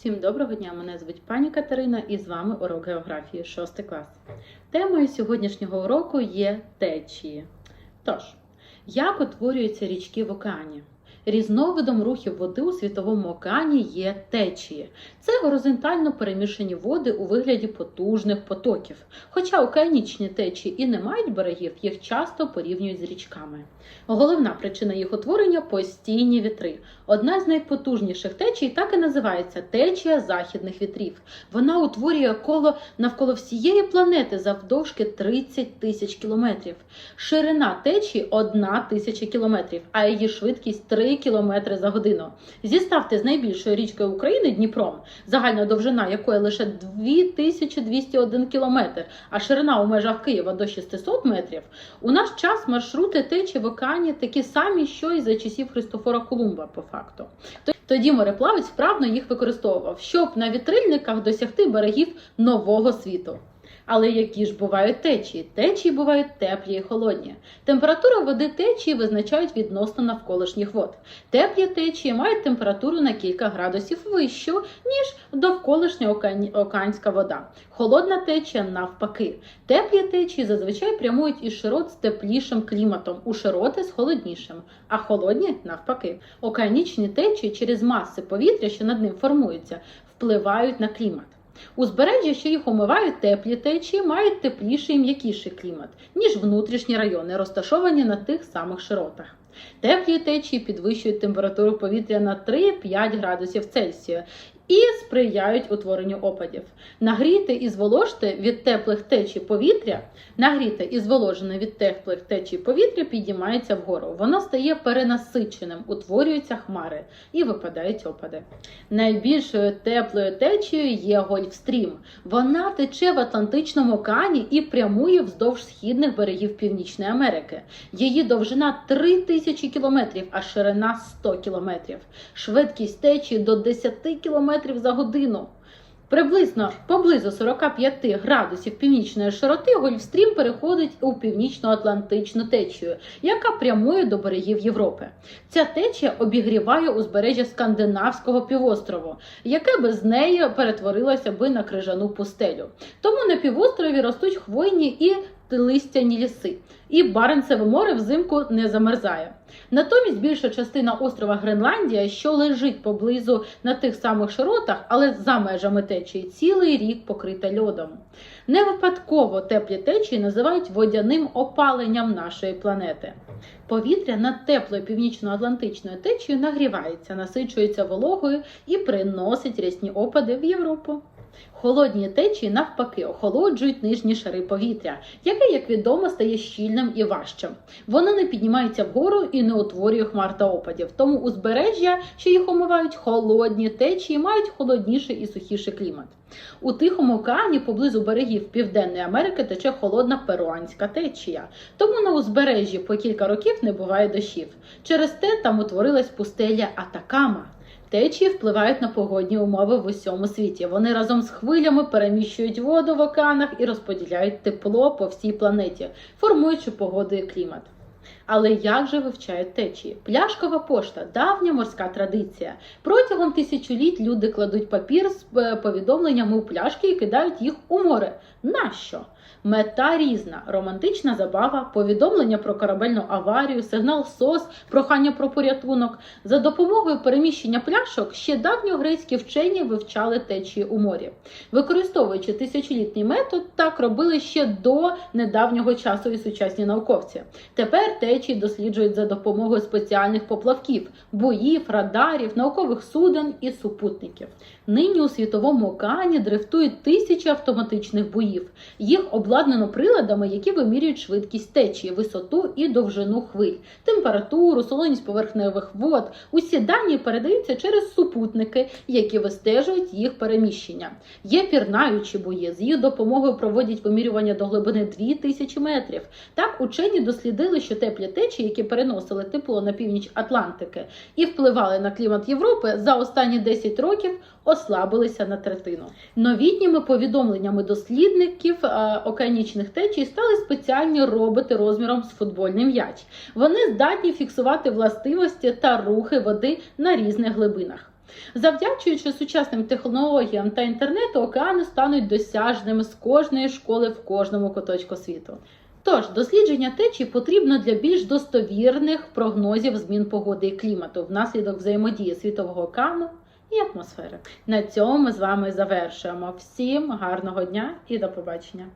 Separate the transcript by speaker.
Speaker 1: Всім доброго дня! Мене звуть пані Катерина і з вами урок географії 6 клас. Темою сьогоднішнього уроку є течії. Тож, як утворюються річки в океані? Різновидом рухів води у світовому океані є течії. Це горизонтально перемішані води у вигляді потужних потоків. Хоча океанічні течії і не мають берегів, їх часто порівнюють з річками. Головна причина їх утворення постійні вітри. Одна з найпотужніших течій так і називається течія західних вітрів. Вона утворює коло навколо всієї планети завдовжки 30 тисяч кілометрів. Ширина течії 1 тисяча кілометрів, а її швидкість 3 кілометри за годину. Зіставте з найбільшою річкою України Дніпром, загальна довжина якої лише 2201 кілометр, а ширина у межах Києва до 600 метрів. У наш час маршрути течі в океані такі самі, що і за часів Христофора Колумба, по факту. Тоді мореплавець вправно їх використовував, щоб на вітрильниках досягти берегів нового світу. Але які ж бувають течії? Течії бувають теплі і холодні. Температуру води течії визначають відносно навколишніх вод. Теплі течії мають температуру на кілька градусів вищу, ніж довколишня океанська вода. Холодна течія навпаки. Теплі течії зазвичай прямують із широт з теплішим кліматом, у широти з холоднішим, а холодні навпаки. Океанічні течії через маси повітря, що над ним формуються, впливають на клімат. Узбережжя, що їх омивають теплі течії, мають тепліший і м'якіший клімат, ніж внутрішні райони, розташовані на тих самих широтах. Теплі течії підвищують температуру повітря на 3-5 градусів Цельсія і сприяють утворенню опадів. Нагріте і зволожте від теплих течій повітря, нагріте і зволожене від теплих течій повітря підіймається вгору. Воно стає перенасиченим, утворюються хмари і випадають опади. Найбільшою теплою течією є Гольфстрім. Вона тече в Атлантичному океані і прямує вздовж східних берегів Північної Америки. Її довжина 3000 кілометрів, а ширина 100 кілометрів. Швидкість течії до 10 кілометрів за годину. Приблизно поблизу 45 градусів північної широти Гольфстрім переходить у північно-атлантичну течію, яка прямує до берегів Європи. Ця течія обігріває узбережжя скандинавського півострову, яке без неї перетворилося би на крижану пустелю. Тому на півострові ростуть хвойні і листяні ліси, і Баренцеве море взимку не замерзає. Натомість більша частина острова Гренландія, що лежить поблизу на тих самих широтах, але за межами течії, цілий рік покрита льодом. Не випадково теплі течії називають водяним опаленням нашої планети. Повітря над теплою північно-атлантичною течією нагрівається, насичується вологою і приносить рясні опади в Європу. Холодні течії навпаки охолоджують нижні шари повітря, яке, як відомо, стає щільним і важчим. Воно не піднімається вгору і не утворює хмар та опадів. Тому узбережжя, що їх омивають холодні течії, мають холодніший і сухіший клімат. У Тихому океані поблизу берегів Південної Америки тече холодна перуанська течія. Тому на узбережжі по кілька років не буває дощів. Через те там утворилась пустеля Атакама. Течії впливають на погодні умови в усьому світі. Вони разом з хвилями переміщують воду в океанах і розподіляють тепло по всій планеті, формуючи погоду і клімат. Але як же вивчають течії? Пляшкова пошта давня морська традиція. Протягом тисячоліть люди кладуть папір з е, повідомленнями у пляшки і кидають їх у море. Нащо? Мета різна: романтична забава, повідомлення про корабельну аварію, сигнал СОС, прохання про порятунок. За допомогою переміщення пляшок ще давньогрецькі вчені вивчали течії у морі. Використовуючи тисячолітній метод, так робили ще до недавнього часу і сучасні науковці. Тепер течії досліджують за допомогою спеціальних поплавків, боїв, радарів, наукових суден і супутників. Нині у світовому океані дрифтують тисячі автоматичних боїв. Їх обладнано приладами, які вимірюють швидкість течії, висоту і довжину хвиль, температуру, солоність поверхневих вод. Усі дані передаються через супутники, які вистежують їх переміщення. Є пірнаючі бої. З їх допомогою проводять вимірювання до глибини 2000 метрів. Так учені дослідили, що теплі течії, які переносили тепло на північ Атлантики і впливали на клімат Європи, за останні 10 років ослабилися на третину. Новітніми повідомленнями дослідників е, океанічних течій стали спеціальні роботи розміром з футбольний м'яч. Вони здатні фіксувати властивості та рухи води на різних глибинах. Завдячуючи сучасним технологіям та інтернету, океани стануть досяжними з кожної школи в кожному куточку світу. Тож дослідження течії потрібно для більш достовірних прогнозів змін погоди і клімату внаслідок взаємодії світового океану і атмосфери. На цьому ми з вами завершуємо. Всім гарного дня і до побачення!